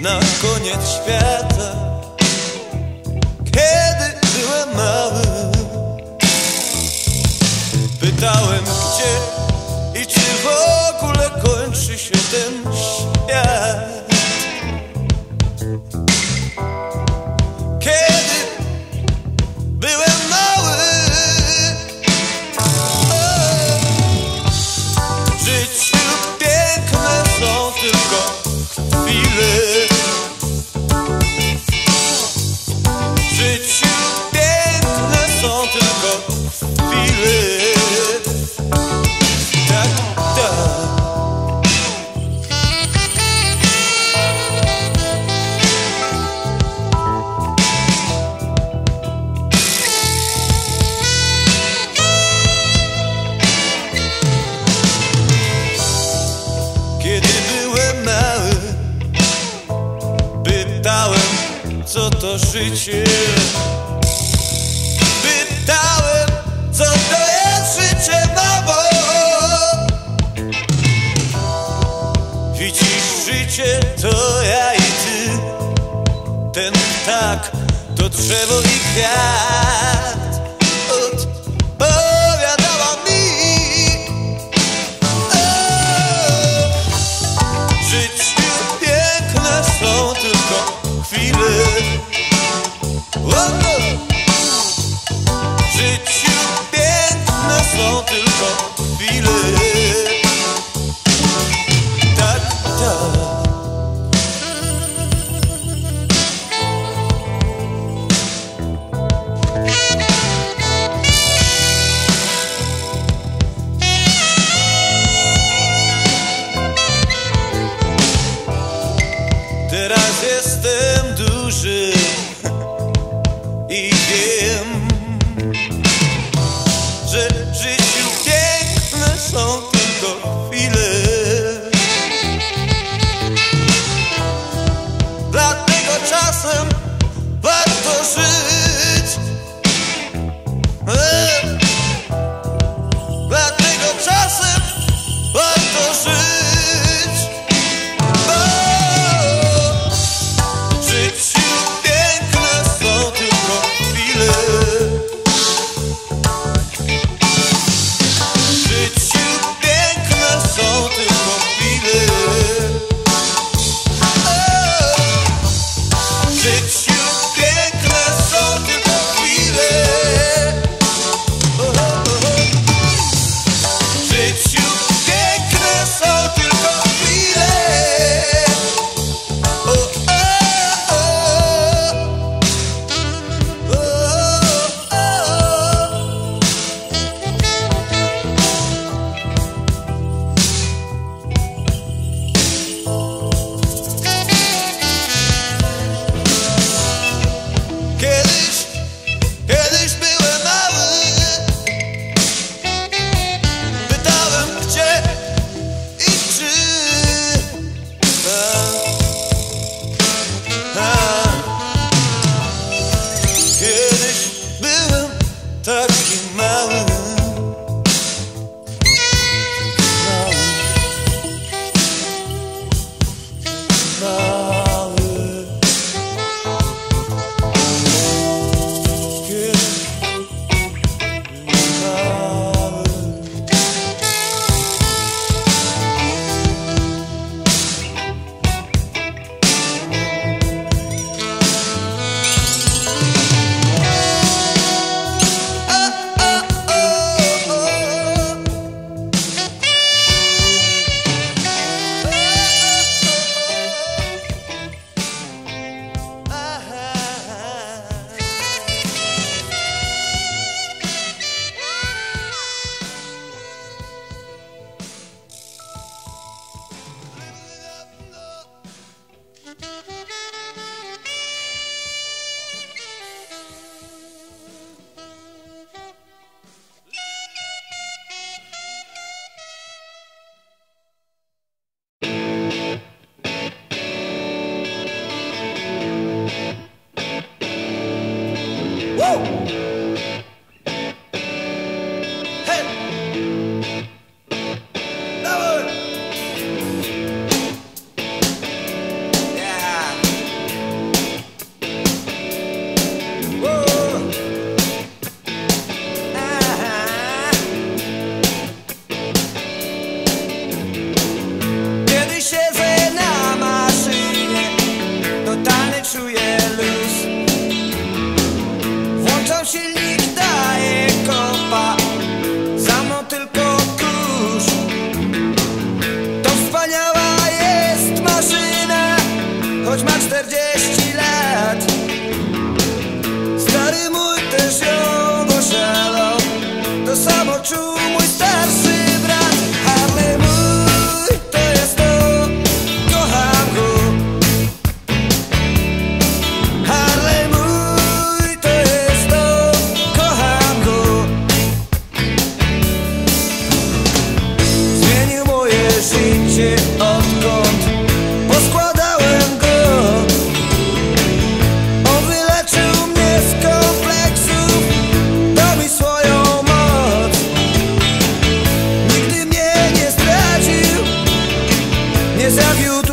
na koniec świata. drzewo i kwiat Odpowiadała mi oh! Życiu piękne są tylko chwile oh! Życiu piękne są tylko chwile Woo! Nie zawiódł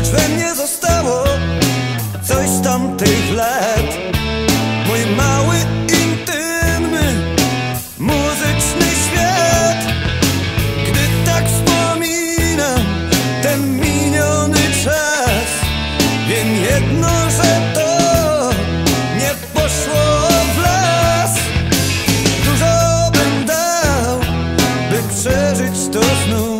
Lecz we mnie zostało coś z tamtych lat. Mój mały, intymny, muzyczny świat. Gdy tak wspominam ten miniony czas Wiem jedno, że to nie poszło w las. Dużo bym dał, by przeżyć to znów